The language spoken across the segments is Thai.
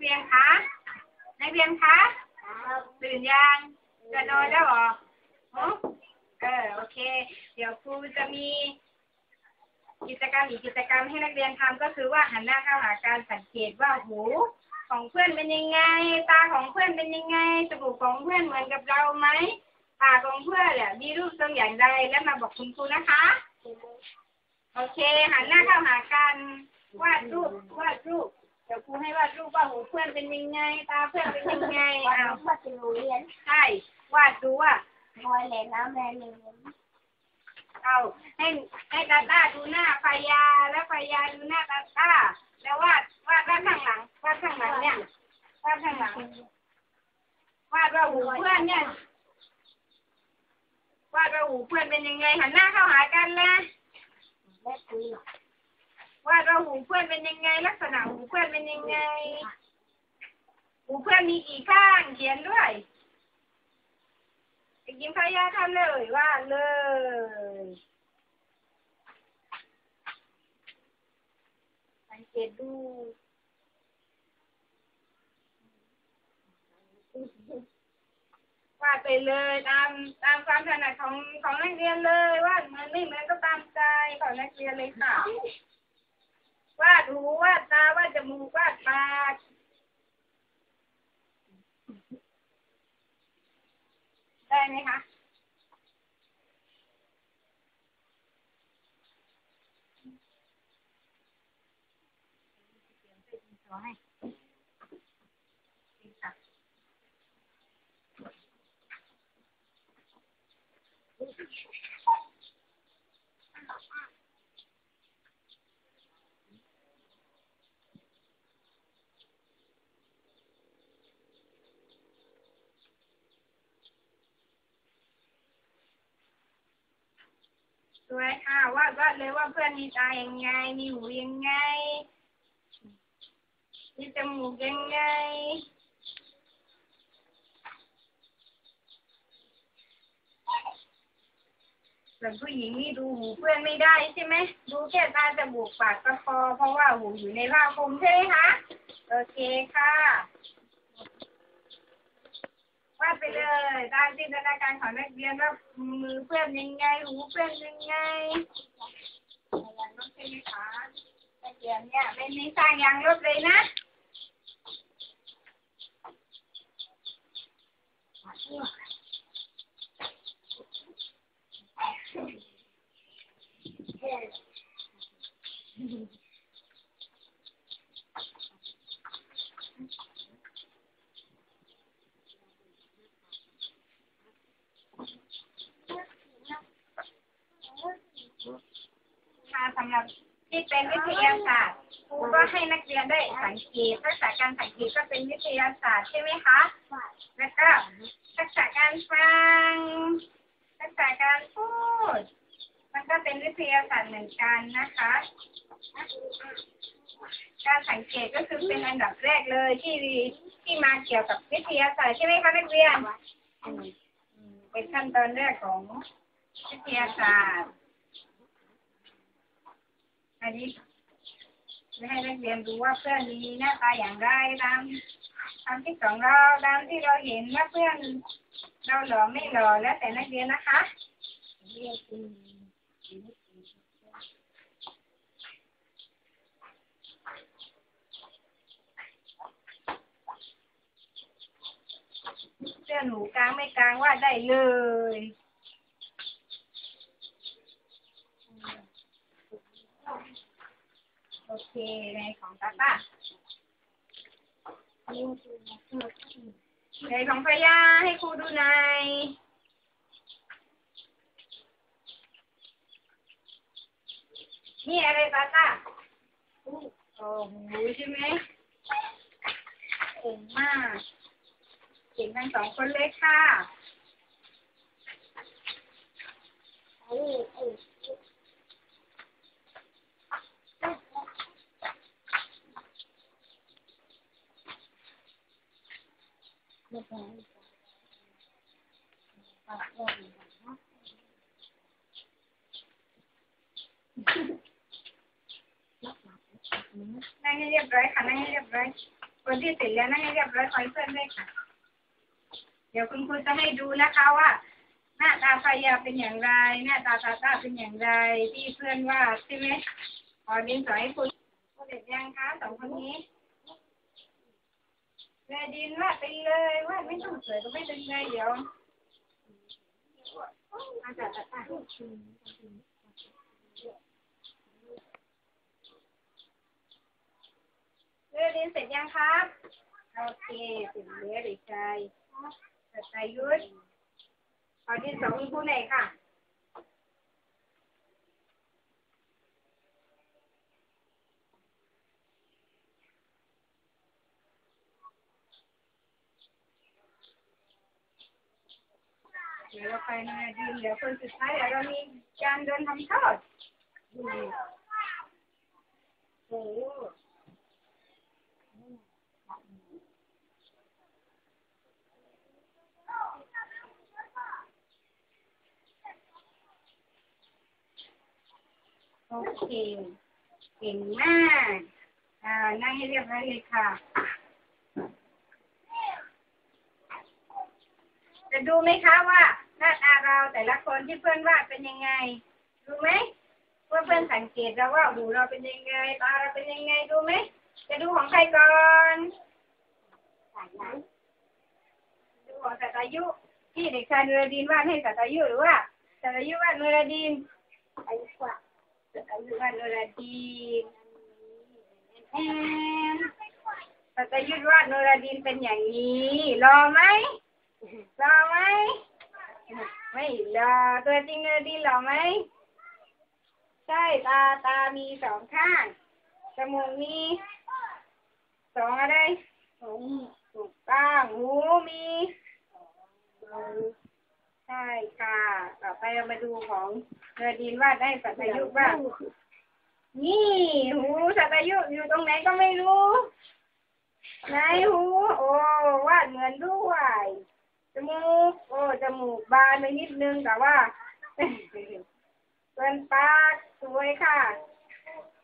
เรียนคะนักเรียนคะตื่นยังจะนอนแล้วหรอเออโอเค เดี๋ยวครูจะมี กิจกรรมอีกกิจกรรมให้นักเรียนทำก็คือว่าหันหน้าเข้าหาการสังเกตว่าหูของเพื่อนเป็นยังไง ตาของเพื่อนเป็นยังไงจมูกของเพื่อนเหมือนกับเราไหมปากของเพื่อนเนี่ยมีรูปทรงอย่างไรแล้วมาบอกคุณครูนะคะ โอเค หันหน้าเข้าหากันวาดรูปวาดรูปเดี๋ยวครู ให้วาดรูปว่าหูเพื่อนเป็นยังไง ตาเพื่อนเป็นยังไงวันเอานี้มาถึงโรงเรียนใช่วาดดูว่ามอยแหลน้ำแม่เลยเอาให้ให้ตาตาดูหน้าไฟยาแล้วไฟยาดูหน้าตาตาแล้ววาดวาดด้านข้างหลังวาดข้างหลังเนี่ยวาดข้างหลังวาดว่าหูเพื่อนเนี่ยวาดว่าหูเพื่อนเป็นยังไงหันหน้าเข้าหากันนะแม่คุยหรอก วาดว่าหูเพื่ อนเป็นยังไง ลักษณะหูเพื่อนเป็นยังไง หูเพื่อนมีกี่ข้างเขียนด้วยเด็กหญิงพายาทำเลยวาดเลยสังเกตดูวาดไปเลยตามตามความถนัดของของนักเรียนเลยวาดเหมือนไม่เหมือนก็ตามใจของนักเรียนเลยค่ะ วาดหูวาดตาวาดจมูกวาดปากได้ไหมคะสวยค่ะวาดวาดเลยว่าเพื่อนมีตายังไง มีหูยังไง มีจมูกยังไงส่วนผู้หญิงนี่ดูหูเพื่อนไม่ได้ใช่ไหม ดูแค่ตาจมูกปากก็พอเพราะว่าหูอยู่ในผ้าคลุมใช่ไหมคะ โอเคค่ะ วาดไปเลยตามจินตนาการของนักเรียนว่ามือเพื่อนยังไง หูเพื่อนยังไงอะไรน้องใช่ไหมคะนักเรียนเนี่ยไม่ไม่สร้างยางลบเลยนะ ค่ะสำหรับที่เป็นวิทยาศาสตร์ครูก็ให้นักเรียนได้สังเกตทักษะการสังเกตก็เป็นวิทยาศาสตร์ใช่ไหมคะ แล้วก็ทักษะการฟังทักษะการพูด มันก็เป็นวิทยาศาสตร์เหมือนกันนะคะ การสังเกตก็คือเป็นอันดับแรกเลยที่ที่มาเกี่ยวกับวิทยาศาสตร์ใช่ไหมคะนักเรียนเป็นขั้นตอนแรกของวิทยาศาสตร์ อันนี้จะให้นักเรียนดูว่าเพื่อนมีหน้าตาอย่างไรตามตามที่ของเราตามที่เราเห็นว่าเพื่อนเราหล่อไม่หล่อแล้วแต่นักเรียนนะคะเรียกคุณเสื้อหนูกลางไม่กลางว่าได้เลย โอเคในของตาตาเรียกคุณในของพยาให้ครูดูหน่อยนี่อะไรตาตาโอ้โหใช่ไหมเก่งมากเก่งทั้งสองคนเลยค่ะเอ้ย เอ้ยไม่เป็นไรปากแดงนะนั่งให้เรียบร้อยค่ะนั่งให้เรียบร้อยคนที่เสร็จแล้วนั่งให้เรียบร้อยคอยเพื่อนด้วยค่ะ เดี๋ยวคุณครูจะให้ดูนะคะว่า หน้าตาพายาเป็นอย่างไร หน้าตาตาตาเป็นอย่างไร ที่เพื่อนว่าใช่ไหมขอดินสอให้คุณเสร็จยังคะสองคนนี้ แม่ดินวาดไปเลยว่าดไม่ต้องสวยก็ไม่เป็นไรเดี๋ยวอาจารย์ตาตาเรียนดินเสร็จยังครับโอเคเสร็จแล้วเด็กชายสัตยุทธขอดินสองคุณไหนค่ะ เดี๋ยวเราไปนะดินเดี๋ยวคนสุดท้ายเดี๋ยวเรามีการโดนทำโทษอืมโอ้โอเคเก่งมาก อ่านั่งให้เรียบร้อยเลยค่ะ จะดูไหมคะว่าหน้าตาเราแต่ละคนที่เพื่อนวาดเป็นยังไง ดูไหมว่าเพื่อนสังเกตเราว่าหูเราเป็นยังไงตาเราเป็นยังไงดูไหมจะดูของใครก่อนดูของสัตยุที่เด็กชายนุรดินวาดให้สัตยุหรือว่าสัตยุวาดนุรดินอายุกว่าสัตยุวาดนุรดินแอนสัตยุวาดนุรดินเป็นอย่างนี้รอไหม รอไหมไม่รอตัวจริงเลยดีหรอไหมใช่ตาตามีสองข้างจมูกมีสองอะไรสองถูกต้องหูมีใช่ค่ะต่อไปเรามาดูของเนอดีนวาดได้สัตยุบ้างนี่หูสัตยุอยู่ตรงไหนก็ไม่รู้ไหนหูโอ้วาดเหมือนด้วย มูกโอ้จมูกบานไปนิดนึงแต่ว่าส่วนปากสวยค่ะ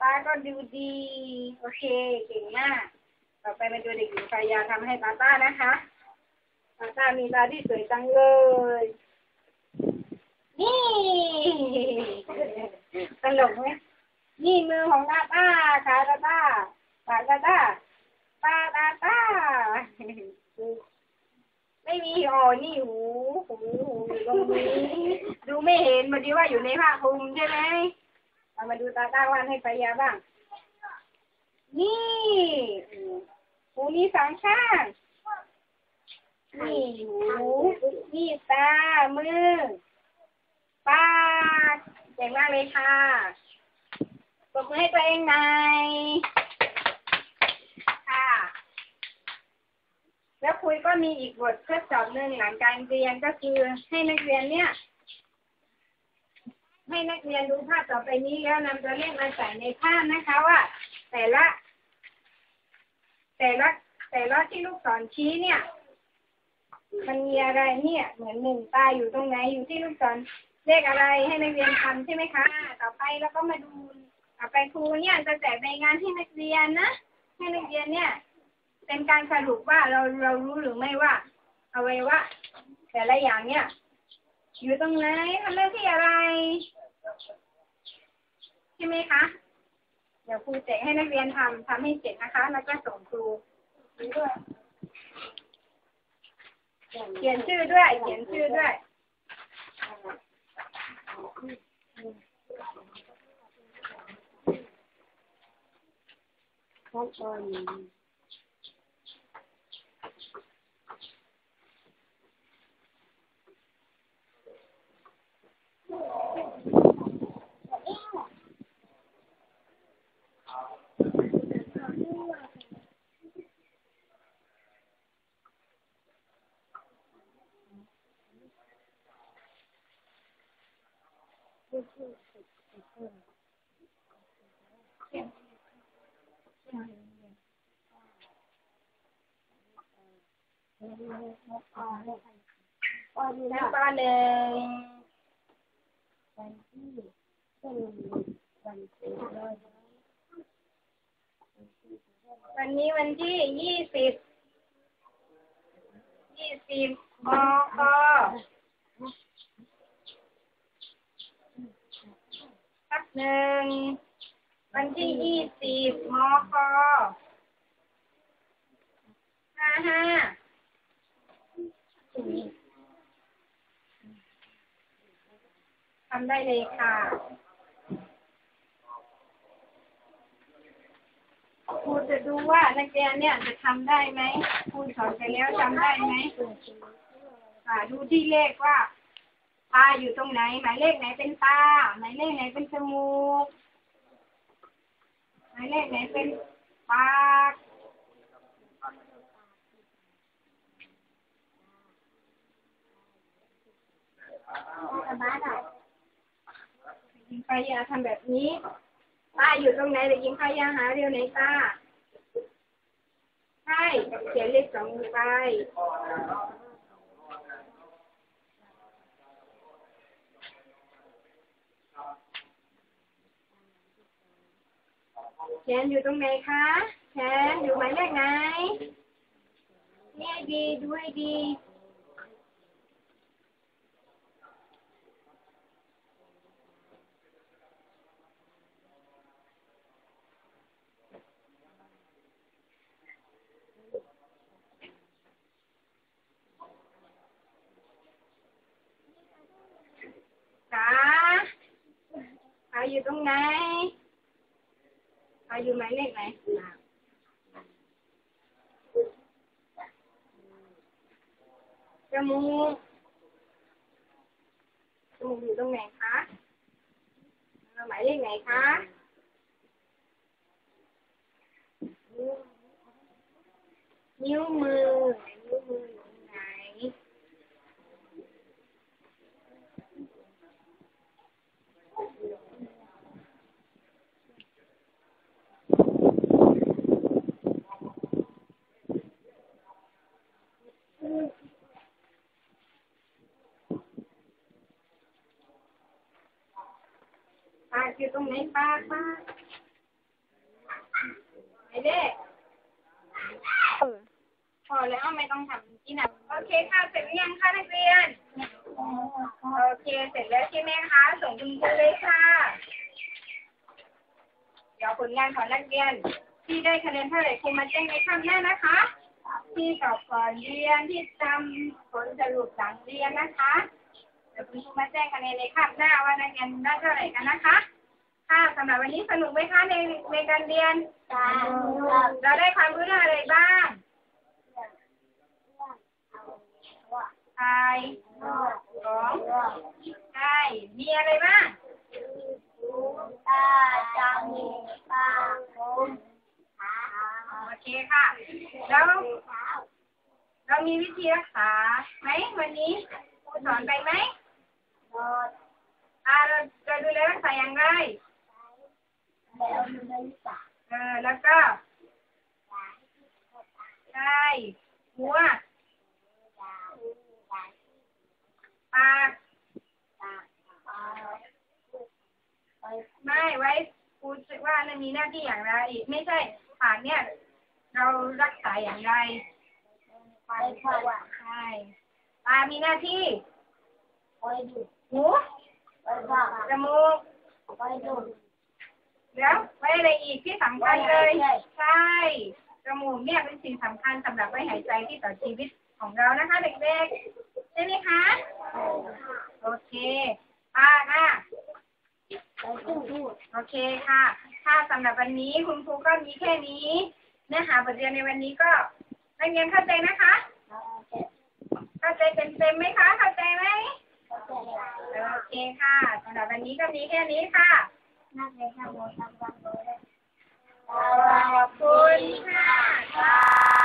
ตาก็ดูดี โอเคเก่งมาก ต่อไปมาดูเด็กหญิงฟายาทำให้ตาต้านะคะตาต้ามีตาที่สวยจังเลย นี่ตลกไหมนี่มือของตาต้าขาตาต้าปากตาต้าตาตาต้า ไม่มีอ๋อนี่หูหูหูตรงนี้ดูไม่เห็นมาดีว่าอยู่ในผ้าคลุมใช่ไหมเอามาดูตาต้าวานให้ปายาบ้าง นี่หูมีสองข้างนี่หูนี่ตา มือปากเจ๋งมากเลยค่ะปรบมือให้ตัวเองหน่อยค่ะ แล้วคุยก็มีอีกบททดสอบหนึ่งหลังการเรียนก็คือให้นักเรียนเนี่ย ให้นักเรียนดูภาพต่อไปนี้แล้วนำตัวเลขมาใส่ในภาพนะคะว่า แต่ละ แต่ละแต่ละที่ลูกศรชี้เนี่ย มันมีอะไรเนี่ย เหมือนหนึ่งตาอยู่ตรงไหนอยู่ที่ลูกศรเลขอะไรให้นักเรียนทำใช่ไหมคะ ต่อไปแล้วก็มาดูต่อไปครูเนี่ยจะแจกใบงานให้นักเรียนนะให้นักเรียนเนี่ย เป็นการสรุปว่าเราเรารู้หรือไม่ว่าเอาไว้ว่าแต่ละอย่างเนี่ย อยู่ตรงไหนทำหน้าที่อะไร ใช่ไหมคะ เดี๋ยวครูแจกให้นักเรียนทำทำให้เสร็จนะคะ แล้วก็ส่งครูด้วยเขียนชื่อด้วย เขียนชื่อด้วยขั้นตอน ตอ วันที่เป็นวันที่ร้อยวันที่วันนี้วันที่ยี่สิบยี่สิบมคสักหนึ่งวันที่ยี่สิบมคห้าห้า ทำได้เลยค่ะครูจะดูว่านักเรียนเนี่ยจะทำได้ไหมครูสอนไปแล้วทำได้ไหมอ่าดูที่เลขว่าตาอยู่ตรงไหน หมายเลขไหนเป็นตา หมายเลขไหนเป็นจมูก หมายเลขไหนเป็นปากกระบะอะ ยิงพายาทำแบบนี้ตาอยู่ตรงไหนเด็กยิงพายาหาเรียวไหนตาใช่เขียนเลขสองลงไปแขนอยู่ตรงไหนคะแขนอยู่หมายเลขไหนนี่ดีดูให้ดี ขาขา อยู่ตรงไหนขาอยู่หมายเลขไหนจมูกจมูกอยู่ตรงไหนคะหมายเลขไหนคะนิ้วมือนิ้วมือ อยู่ตรงไหนป้าปากปาไอเด็กพอแล้วไม่ต้องทำที่ไหนโอเคค่ะเสร็จหรือยังคะนักเรียน โอเคเสร็จแล้วใช่ไหมคะส่งคุณครูเลยค่ะ เดี๋ยวผลงานของนักเรียน ที่ได้คะแนนเท่าไหร่ครูมาแจ้งในข้างหน้านะคะ ที่สอบก่อนเรียนที่จำผลสรุปหลังเรียนนะคะเดี๋ยวคุณครูมาแจ้งคะแนนในคาบหน้าว่านักเรียนได้เท่าไหร่กันนะคะ ค่ะสำหรับวันนี้สนุกไหมคะในในการเรียนตาเราได้ความรู้เรื่องอะไรบ้างไทยสองใช่มีอะไรบ้างตาจมูกปากผมขาโอเคค่ะ แล้วเรามีวิธีรักษาไหมวันนี้ครูสอนไปไหมหมดอ่าเราจะดูแลรักษาอย่างไรแล้วมันปาก เออแล้วก็ใช่หัวตาตาปากตาตาไปไม่ไว้ครูคิดว่านั่นมีหน้าที่อย่างไร ไม่ใช่ปากเนี่ย เรารักษาอย่างไรไปขวาใช่ตามีหน้าที่ไปดูหูไปปากจมูก ไปดูแล้วไว้อะไรอีกที่สำคัญเลย ใช่จมูกเนี่ยเป็นสิ่งสำคัญสำหรับไว้หายใจที่ต่อชีวิตของเรานะคะเด็กๆใช่ไหมคะ โอเคปากอะไปดูดูโอเคค่ะ ถ้าสำหรับวันนี้คุณครูก็มีแค่นี้ เนื้อหาบทเรียนในวันนี้ก็นักเรียนเข้าใจนะคะ เข้าใจเต็มๆไหมคะ เข้าใจไหมโอเคค่ะสำหรับวันนี้ก็มีแค่นี้ค่ะ นักเรียนทำโมทำวันเลย ขอบคุณค่ะ